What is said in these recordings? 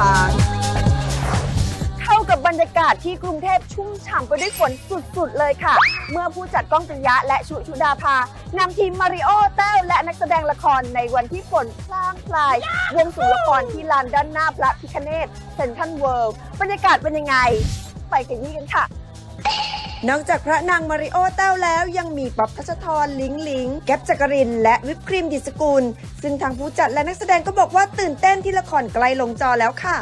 ช้าง เข้ากับบรรยากาศที่กรุงเทพชุ่มฉ่ำไปด้วยฝนสุดๆเลยค่ะ เมื่อผู้จัดก้องปิยะและชุชุดาภานำทีมมาริโอแต้วและนักแสดงละครในวันที่ฝนพลางพลายวงสู่ละครที่ลานด้านหน้าพระพิคเนตเซนทันเวิลด์บรรยากาศเป็นยังไง ไปกันยี่กันค่ะ นอกจากพระนางมาริโอแต้วแล้วยังมีป๊อบทัชทรลิงลิงแก๊ปจักริน และวิปครีมดิสกุล ซึ่งทางผู้จัดและนักแสดงก็บอกว่าตื่นเต้นที่ละครใกล้ลงจอแล้วค่ะ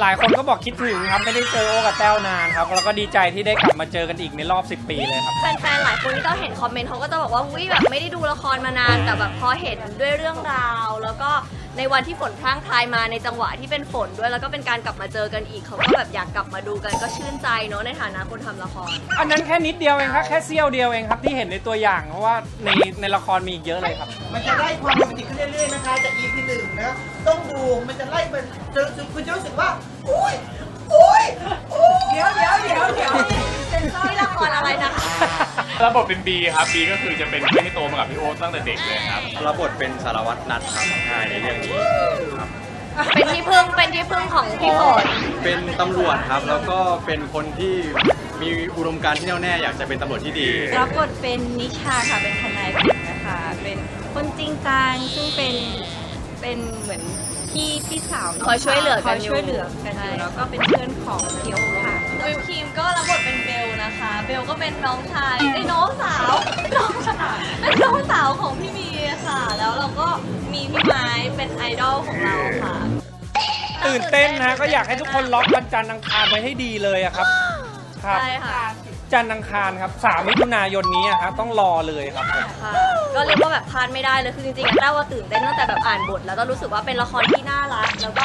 หลายคนก็บอกคิดถึงครับ ไม่ได้เจอโอกับแต้วนานครับ แล้วก็ดีใจที่ได้กลับมาเจอกันอีกในรอบ 10 ปีเลยครับ แฟนๆ หลายคนที่เราเห็นคอมเมนต์เขาก็จะบอกว่าอุ้ยแบบไม่ได้ดูละครมานาน แต่แบบพอเห็นด้วยเรื่องราว แล้วก็ในวันที่ฝนพรั่งพรายมาในจังหวะที่เป็นฝนด้วย แล้วก็เป็นการกลับมาเจอกันอีกเขาก็แบบอยากกลับมาดูกันก็ชื่นใจเนอะในฐานะคนทำละคร อันนั้นแค่นิดเดียวเองครับแค่เสี้ยวเดียวเองครับที่เห็นในตัวอย่างเพราะว่าในในละครมีอีกเยอะเลยครับ มันจะไล่ความโรแมนติกขึ้นเรื่อยๆนะคะจาก EP หนึ่งนะครับต้องดูมันจะไล่มันจะรู้สึกคุณจะรู้สึกว่าอุ้ยอุ้ยอุ้ยเดี๋ยวเดี๋ยวเดี๋ยวเดี๋ยว รับบทเป็นบีครับบีก็คือจะเป็นเพื่อนที่โตมากับพี่โอ๊ตตั้งแต่เด็กเลยครับ รับบทเป็นสารวัตรนัดครับใช่ในเรื่องนี้ครับ เป็นที่พึ่งเป็นที่พึ่งของพี่ฝนเป็นตำรวจครับ แล้วก็เป็นคนที่มีอุดมการณ์ที่แน่วแน่อยากจะเป็นตำรวจที่ดี รับบทเป็นนิชาค่ะเป็นทนายผิดนะคะ เป็นคนจริงจังซึ่งเป็นเป็นเหมือนพี่พี่สาวคอยช่วยเหลือคกัอนยอยู่ ช่วยเหลือกันอยู่แล้วก็เป็นเพื่อนของพี่โอค่ะวิ นน้องชายไอ้ยน้องสาว น้องสาวเป็นน้องสาวของพี่มีค่ะ แล้วเราก็มีพี่ไม้เป็นไอดอลของเราค่ะ ตื่นเต้นนะก็อยากให้ทุกคนล็อกวันจันทร์อังคารไว้ให้ดีเลยอะครับ ครับ ใช่ค่ะ จันทร์อังคารครับ3มิถุนายนนี้อะครับต้องรอเลยครับผม ค่ะ ก็เรียกว่าแบบพลาดไม่ได้เลย คือจริงๆอะแต้วว่าตื่นเต้นตั้งแต่แบบอ่านบท แล้วก็รู้สึกว่าเป็นละครที่น่ารัก แล้วก็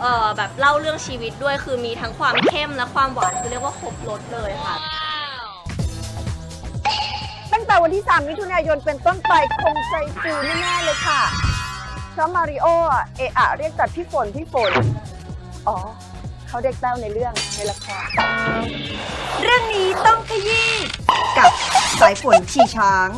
เออแบบเล่าเรื่องชีวิตด้วย คือมีทั้งความเข้มและความหวาน คือเรียกว่าครบรสเลยค่ะตั้งแต่ วันที่ 3 มิถุนายนเป็นต้นไปคงใจฟูแน่ๆเลยค่ะเพราะมาริโอเอะอะเรียกจัดพี่ฝนพี่ฝน อ๋อ เขาเด็กแต้วในเรื่องในละคร เรื่องนี้ต้องขยี้กับสายฝนขี่ช้าง